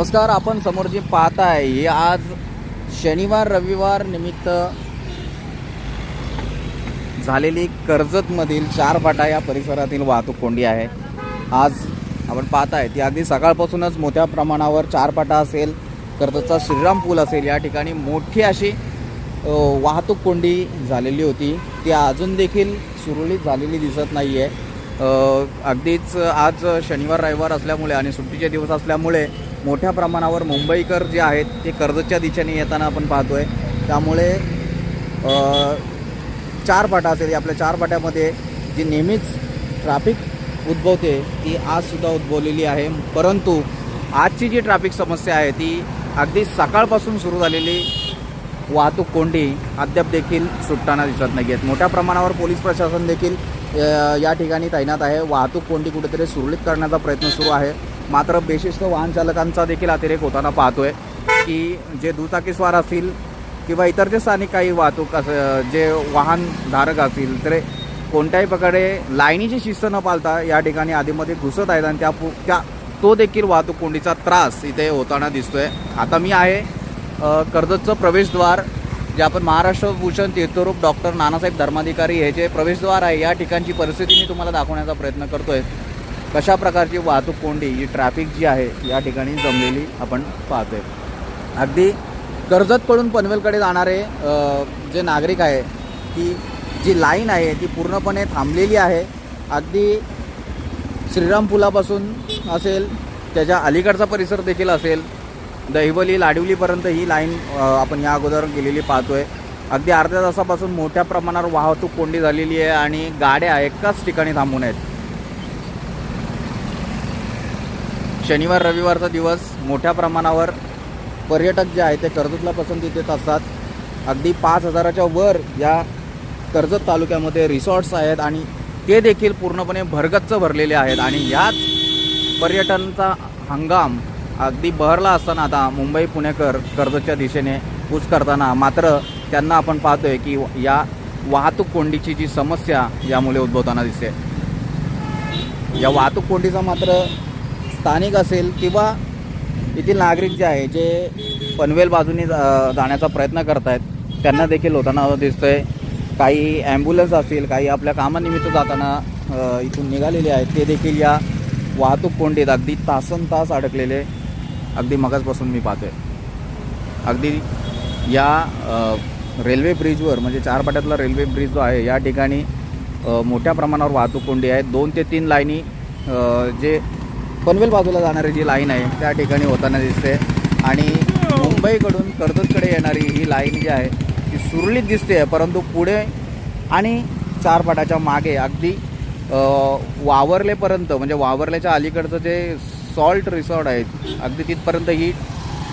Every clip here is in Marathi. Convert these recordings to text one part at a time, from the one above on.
नमस्कार आपण समोर जे पाहताय हे आज शनिवार रविवार निमित्त झालेली कर्जतमधील चार फाटा या परिसरातील वाहतूक कोंडी आहे. आज आपण पाहताय ती अगदी सकाळपासूनच मोठ्या प्रमाणावर चार फाटा असेल कर्जतचा श्रीराम पूल असेल या ठिकाणी मोठी अशी वाहतूक कोंडी झालेली होती. ती अजून देखील सुरळीत झालेली दिसत नाही आहे अगदीच आज शनिवार रविवार असल्यामुळे आणि सुट्टीचे दिवस असल्यामुळे मोठ्या प्रमाणावर मुंबईकर जे आहेत ते कर्जतच्या दिशेने येताना आपण पाहतो आहे त्यामुळे चार फाटा असेल आपल्या चार फाट्यामध्ये जी नेहमीच ट्रॅफिक उद्भवते ती आजसुद्धा उद्भवलेली आहे. परंतु आजची जी ट्रॅफिक समस्या आहे ती अगदी सकाळपासून सुरू झालेली वाहतूक कोंडी अद्याप देखील सुटताना दिसत नाही आहेत मोठ्या प्रमाणावर पोलीस प्रशासन देखील या ठिकाणी तैनात आहे. वाहतूक कोंडी कुठेतरी सुरळीत करण्याचा प्रयत्न सुरू आहे. मात्र बेशिस्त वाहन चालकांचा देखील अतिरेक होताना पाहतोय की जे दुचाकीस्वार असतील किंवा इतर जे स्थानिक काही वाहतूक असं जे वाहनधारक असतील तर कोणत्याही प्रकारे लाईनीची शिस्त न पाळता या ठिकाणी आधीमध्ये घुसत आहेत आणि त्या पु- त्या तो देखील वाहतूक कोंडीचा त्रास इथे होताना दिसतोय. आता मी आहे कर्जतचं प्रवेशद्वार जे आपण महाराष्ट्र भूषण तीर्थरूप डॉक्टर नानासाहेब धर्माधिकारी हे जे प्रवेशद्वार आहे या ठिकाणची परिस्थिती मी तुम्हाला दाखवण्याचा प्रयत्न करतोय. कशा प्रकारची वाहतूक कोंडी ही ट्रॅफिक जी आहे या ठिकाणी जमलेली आपण पाहतोय. अगदी कर्जतकडून पनवेलकडे जाणारे जे नागरिक आहे ती जी लाईन आहे ती पूर्णपणे थांबलेली आहे. अगदी श्रीराम पुलापासून असेल त्याच्या अलीकडचा परिसर देखील असेल दहिवली लाडिवलीपर्यंत ही लाईन आपण या अगोदर गेलेली पाहतोय. अगदी अर्ध्या तासापासून मोठ्या प्रमाणावर वाहतूक कोंडी झालेली आहे आणि गाड्या एकाच ठिकाणी थांबून आहेत. शनिवार रविवारचा दिवस मोठ्या प्रमाणावर पर्यटक जे आहेत ते कर्जतला पसंती देत असतात. अगदी पाच हजाराच्या वर या कर्जत तालुक्यामध्ये रिसॉर्ट्स आहेत आणि ते देखील पूर्णपणे भरगच्च भरलेले आहेत. आणि याच पर्यटनचा हंगाम अगदी बहरला असताना आता मुंबई पुणेकर कर्जतच्या दिशेने कूच करताना मात्र त्यांना आपण पाहतोय की या वाहतूक कोंडीची जी समस्या यामुळे उद्भवताना दिसते. या वाहतूक कोंडीचा मात्र स्थानिक असेल किंवा येथील नागरिक जे आहे जे पनवेल बाजूने जा- जाण्याचा प्रयत्न करत आहेत त्यांना देखील होताना दिसतंय. काही ॲम्ब्युलन्स असतील काही आपल्या कामानिमित्त जाताना इथून निघालेले आहेत ते देखील या वाहतूक कोंडीत अगदी तासन तास अडकलेले अगदी मगाचपासून मी पाहतोय. अगदी या रेल्वे ब्रिजवर म्हणजे चारपाट्यातला रेल्वे ब्रिज जो आहे या ठिकाणी मोठ्या प्रमाणावर वाहतूक कोंडी आहे दोन ते तीन लाईनी जे पनवेल बाजूला जाणारी जी लाईन आहे त्या ठिकाणी होताना दिसते. आणि मुंबईकडून कर्जतकडे येणारी ही लाईन जी आहे ती सुरळीत दिसते परंतु पुढे आणि चारपाटाच्या मागे अगदी वावरलेपर्यंत म्हणजे वावरल्याच्या अलीकडचं जे सॉल्ट रिसॉर्ट आहेत अगदी तिथपर्यंत ही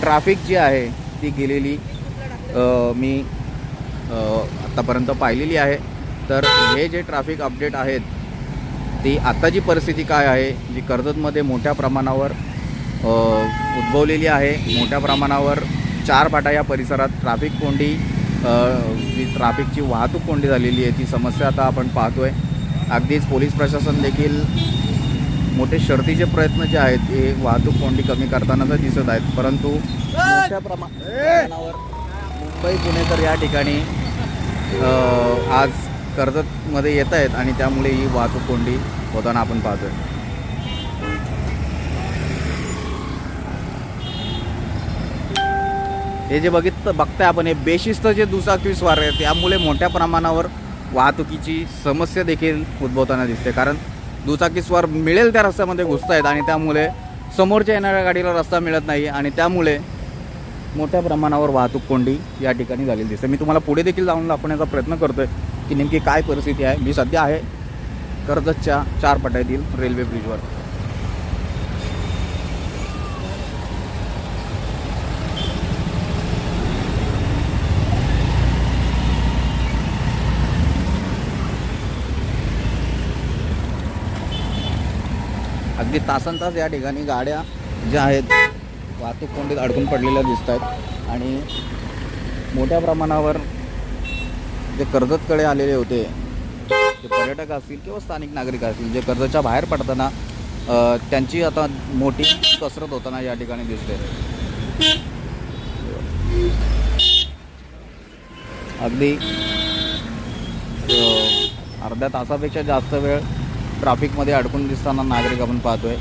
ट्रॅफिक जी आहे ती गेलेली मी आत्तापर्यंत पाहिलेली आहे. तर हे जे ट्रॅफिक अपडेट आहेत ती आत्ताची परिस्थिती काय आहे जी कर्जतमध्ये मोठ्या प्रमाणावर उद्भवलेली आहे मोठ्या प्रमाणावर चार पाटा या परिसरात ट्रॅफिक कोंडी जी ट्रॅफिकची वाहतूक कोंडी झालेली आहे ती समस्या आता आपण पाहतो आहे अगदीच पोलीस प्रशासन देखील मोठे शर्तीचे प्रयत्न जे आहेत ते वाहतूक कोंडी कमी करताना तर दिसत आहेत. परंतु मोठ्या प्रमाणावर मुंबई पुणेकर या ठिकाणी आज कर्जतमध्ये येत आहेत आणि त्यामुळे ही वाहतूक कोंडी होताना आपण पाहतोय. हे जे बघित बघताय आपण हे बेशिस्त जे दुचाकी स्वार आहे त्यामुळे मोठ्या प्रमाणावर वाहतुकीची समस्या देखील उद्भवताना दिसते. कारण दुचाकी स्वार मिळेल त्या रस्त्यामध्ये घुसत आहेत आणि त्यामुळे समोरच्या येणाऱ्या गाडीला रस्ता मिळत नाही आणि त्यामुळे मोठ्या प्रमाणावर वाहतूक कोंडी या ठिकाणी झालेली दिसते. मी तुम्हाला पुढे देखील जाऊन दाखवण्याचा प्रयत्न करतोय की नेमकी काय परिस्थिती आहे. मी सध्या आहे कर्जतच्या चार पट्ट्यातील रेल्वे ब्रिजवर. अगदी तासन तास या ठिकाणी गाड्या ज्या आहेत वाहतूक कोंडीत अडकून पडलेल्या दिसत आहेत आणि मोठ्या प्रमाणावर जे कर्जतकडे आलेले होते ते पर्यटक असतील किंवा स्थानिक नागरिक असतील जे कर्जाच्या बाहेर पडताना त्यांची आता मोठी कसरत होताना या ठिकाणी दिसते. अगदी अर्ध्या तासापेक्षा जास्त वेळ ट्रॅफिकमध्ये अडकून दिसताना नागरिक आपण पाहतोय.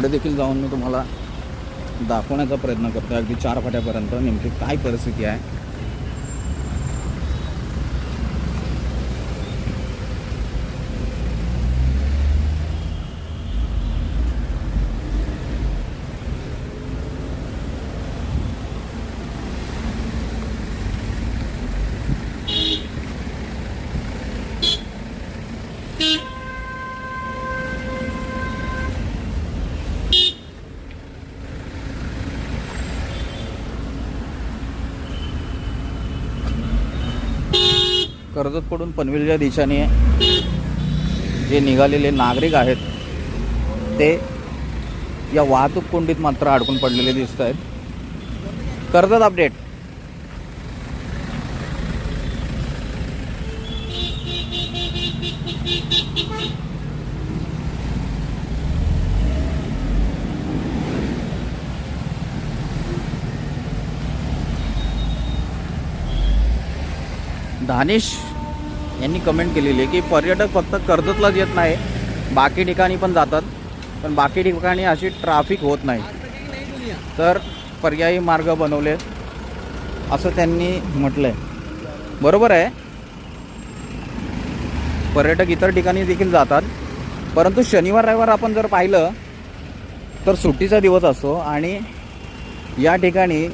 पुढे देखील जाऊन मी तुम्हाला दाखवण्याचा प्रयत्न करतो अगदी चार फाट्यापर्यंत नेमकी काय परिस्थिती आहे कर्जतकडून पनवेलच्या दिशेने जे निघालेले नागरिक आहेत ते या वाहतूक कोंडीत मात्र अडकून पडलेले दिसत आहेत. कर्जत अपडेट. दानिश यांनी कमेंट केलेली आहे की पर्यटक फक्त कर्जतलाच येत नाही बाकी ठिकाणी पण जातात पण बाकी ठिकाणी अशी ट्राफिक होत नाही. तर पर्यायी मार्ग बनवले असं त्यांनी म्हटलं आहे बरोबर आहे. पर्यटक इतर ठिकाणी देखील जातात परंतु शनिवार रविवार आपण जर पाहिलं तर सुट्टीचा दिवस असतो आणि या ठिकाणी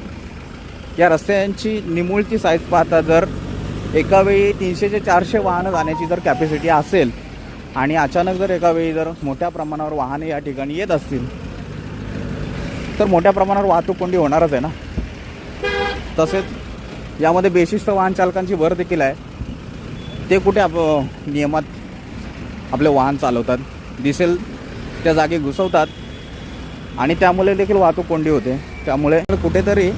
या रस्त्यांची निमुळती साईज पाहता जर एका वेळी तीनशे ते चारशे वाहनं जाण्याची जर कॅपॅसिटी असेल आणि अचानक जर एकावेळी जर मोठ्या प्रमाणावर वाहने या ठिकाणी येत असतील तर मोठ्या प्रमाणावर वाहतूक कोंडी होणारच आहे ना? तसेच यामध्ये बेशिस्त वाहन चालकांची भर देखील आहे. ते कुठे आप नियमात आपले वाहन चालवतात दिसेल त्या जागी घुसवतात आणि त्यामुळे देखील वाहतूक कोंडी होते. त्यामुळे कुठेतरी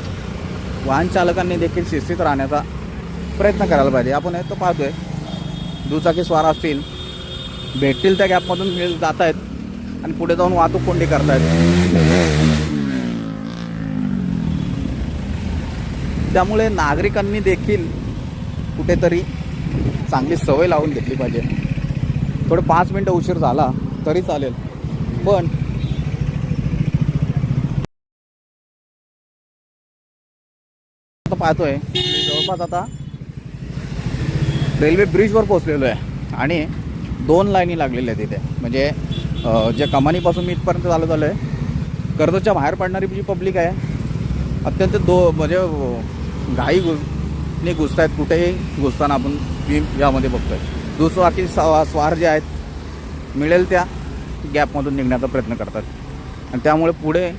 वाहन चालकांनी देखील शिस्तीत राहण्याचा प्रयत्न करायला पाहिजे. आपण हे तर आहे दुचाकी स्वार असतील भेटतील त्या गॅपमधून जात आहेत आणि पुढे जाऊन वाहतूक कोंडी करतायत. त्यामुळे नागरिकांनी देखील कुठेतरी चांगली सवय लावून घेतली पाहिजे. थोडं पाच मिनटं उशीर झाला तरी चालेल. पण पाहतोय. जवळपास आता रेल्वे ब्रिजवर पोचलेलो आहे. आणि दोन लाईनी लागलेल्या आहेत तिथे म्हणजे जे कमानीपासून मी इथपर्यंत चालू झालो आहे कर्जच्या बाहेर पडणारी जी पब्लिक आहे अत्यंत दो म्हणजे घाई घुस ने घुसत आहेत कुठेही घुसताना आपण मी यामध्ये बघतोय. दुचाकी स्वा स्वार जे आहेत मिळेल त्या गॅपमधून निघण्याचा प्रयत्न करतात. आणि त्यामुळे पुढे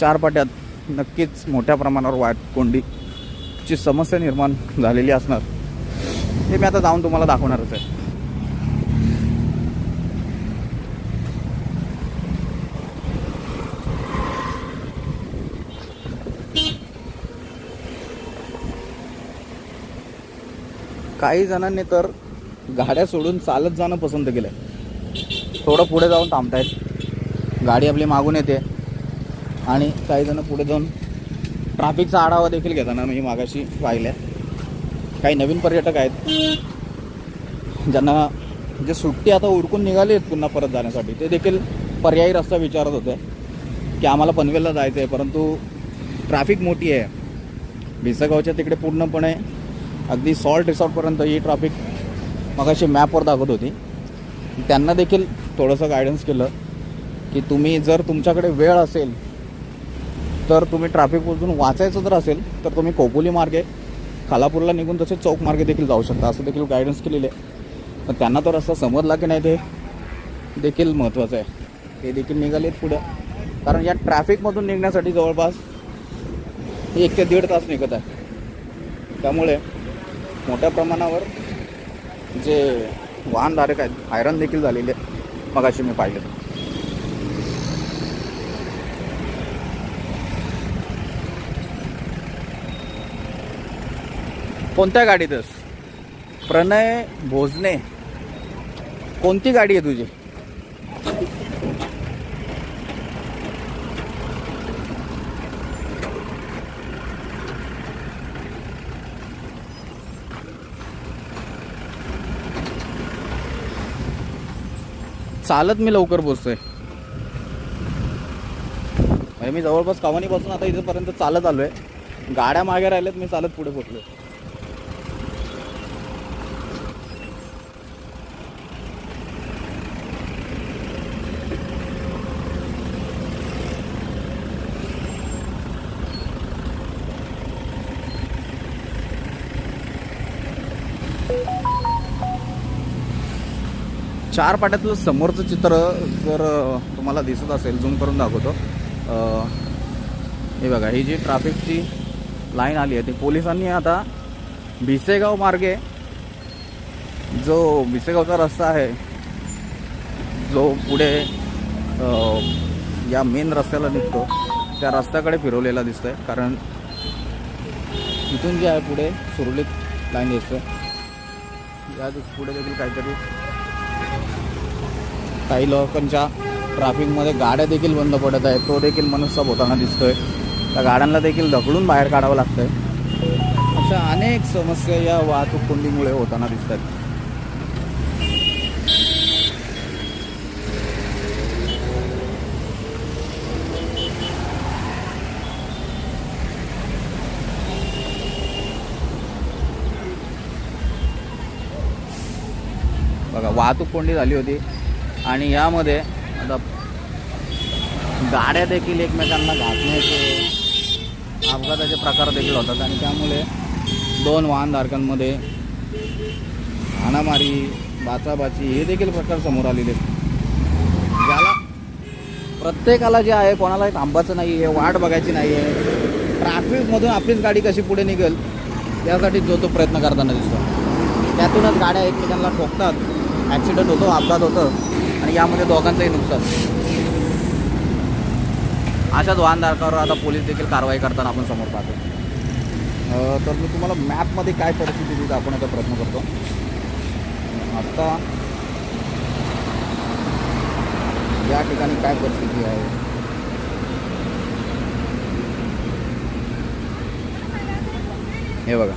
चार पाट्यात नक्कीच मोठ्या प्रमाणावर वाट कोंडीची समस्या निर्माण झालेली असणार. हे मी आता जाऊन तुम्हाला दाखवणारच आहे. काही जणांनी तर गाड्या सोडून चालत जाणं पसंत केलं आहे थोडं पुढे जाऊन थांबतायत. गाडी आपली मागून येते. आणि काही जण पुढे जाऊन ट्रॅफिकचा आढावा देखील घेताना मी मागाशी पाहिल्या. काही नवीन पर्यटक आहेत. ज्यांना जे सुट्टी आता उडकून निघाली आहेत पुन्हा परत जाण्यासाठी ते देखील पर्यायी रस्ता विचारत होते की आम्हाला पनवेलला जायचं आहे परंतु ट्रॅफिक मोठी आहे. भिसगावच्या तिकडे पूर्णपणे अगदी सॉल्ट रिसॉर्टपर्यंत ही ट्रॅफिक मगाशी मॅपवर दाखवत होती. त्यांना देखील थोडंसं गायडन्स केलं की तुम्ही जर तुमच्याकडे वेळ असेल तर तुम्ही ट्रॅफिकमधून वाचायचं जर असेल तर तुम्ही कोपोली मार्गे खालापूरला निघून तसे चौक मार्गे देखील जाऊ शकता असं देखील गायडन्स केलेले आहे. पण त्यांना तो रस्ता समजला की नाही ते देखील महत्त्वाचं आहे. ते देखील निघालेत पुढं. कारण या ट्रॅफिकमधून निघण्यासाठी जवळपास एक ते दीड तास निघत आहे. त्यामुळे मोठ्या प्रमाणावर जे वाहनधारक आहेत आयरन देखील झालेले आहेत. मगाशी मी पाहिलं. कोणत्या गाडीतच प्रणय भोजने. कोणती गाडी आहे तुझी? चालत मी लवकर पोचतोय म्हणजे मी जवळपास कवानीपासून आता इथेपर्यंत चालत आलोय. गाड्या मागे राहिल्यात मी चालत पुढे पोचलोय चार पाट्यातलं समोरचं चित्र जर तुम्हाला दिसत असेल झूम करून दाखवतो. हे बघा ही जी ट्रॅफिकची लाईन आली आहे ती पोलिसांनी आता भिसेगाव मार्गे जो भिसेगावचा रस्ता आहे जो पुढे या मेन रस्त्याला निघतो त्या रस्त्याकडे फिरवलेला दिसतोय. कारण इथून जे आहे पुढे सुरळीत लाईन दिसतोय. या पुढे देखील काहीतरी काही लोकांच्या ट्रॅफिकमध्ये गाड्या देखील बंद पडत आहेत. तो देखील मनस्ताप होताना दिसतोय. त्या गाड्यांना देखील ढकलून बाहेर काढावं लागतंय. अशा अनेक समस्या या वाहतूक कोंडीमुळे होताना दिसत आहेत बघा वाहतूक कोंडी झाली होती. आणि यामध्ये आता गाड्या देखील एकमेकांना घासण्याचे अपघाताचे प्रकार देखील होतात आणि त्यामुळे दोन वाहनधारकांमध्ये हाणामारी बाचाबाची हे देखील प्रकार समोर आलेले आहेत. ज्याला प्रत्येकाला जे आहे कोणाला थांबायचं नाही आहे वाट बघायची नाही आहे ट्रॅफिकमधून आपलीच गाडी कशी पुढे निघेल त्यासाठी जो तो प्रयत्न करताना दिसतो. त्यातूनच गाड्या एकमेकांना ठोकतात. ॲक्सिडेंट होतो अपघात होतं. आणि यामध्ये दोघांचंही नुकसान. अशाच वाहनधारकावर आता पोलीस देखील कारवाई करताना आपण समोर पाहतो. तर मी तुम्हाला मॅपमध्ये काय परिस्थिती ती दाखवण्याचा प्रयत्न करतो. आत्ता या ठिकाणी काय परिस्थिती आहे? हे बघा.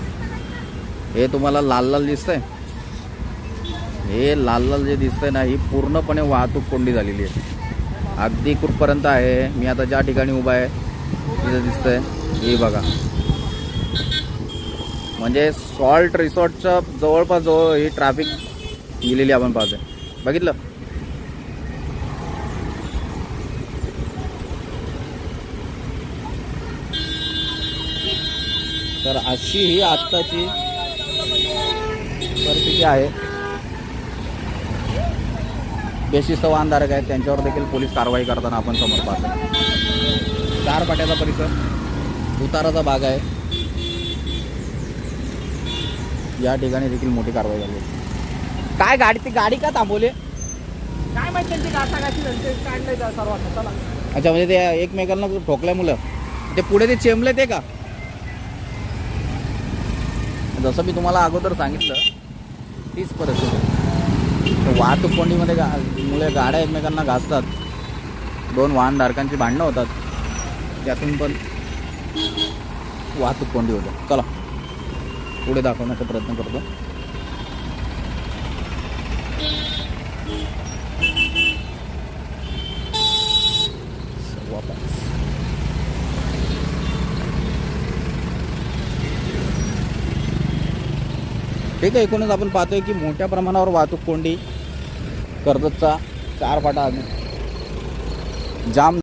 हे तुम्हाला लाल लाल दिसतंय? हे लाल लाल जे दिसतंय ना ही पूर्णपणे वाहतूक कोंडी झालेली आहे. अगदी कुठपर्यंत आहे मी आता ज्या ठिकाणी उभा आहे तिथं दिसतंय. हे बघा. म्हणजे सॉल्ट रिसॉर्टच्या जवळपास जवळ ही ट्रॅफिक गेलेली आपण पाहतोय. बघितलं? तर अशी ही आत्ताची परिस्थिती आहे. बेशिस्त वाहनधारक आहेत त्यांच्यावर देखील पोलीस कारवाई करताना आपण समोर पाहतो. चार पाट्याचा परिसर उताराचा भाग आहे. या ठिकाणी देखील मोठी कारवाई झाली. काय गाडी ती गाडी का थांबवली? काय माहिती त्यांची अच्छा म्हणजे ते एकमेकांना ठोकल्या मुलं. ते पुढे ते चेंबले ते का? जसं मी तुम्हाला अगोदर सांगितलं तीच परिस्थिती. वाहतूक कोंडीमध्ये गा मुळे गाड्या एकमेकांना घासतात. दोन वाहनधारकांची भांडणं होतात. त्यातून पण वाहतूक कोंडी होते. चला पुढे दाखवण्याचा प्रयत्न करतो. ठीक आहे एकूणच आपण पाहतोय की मोठ्या प्रमाणावर वाहतूक कोंडी कर्जतचा चार फाटा जाम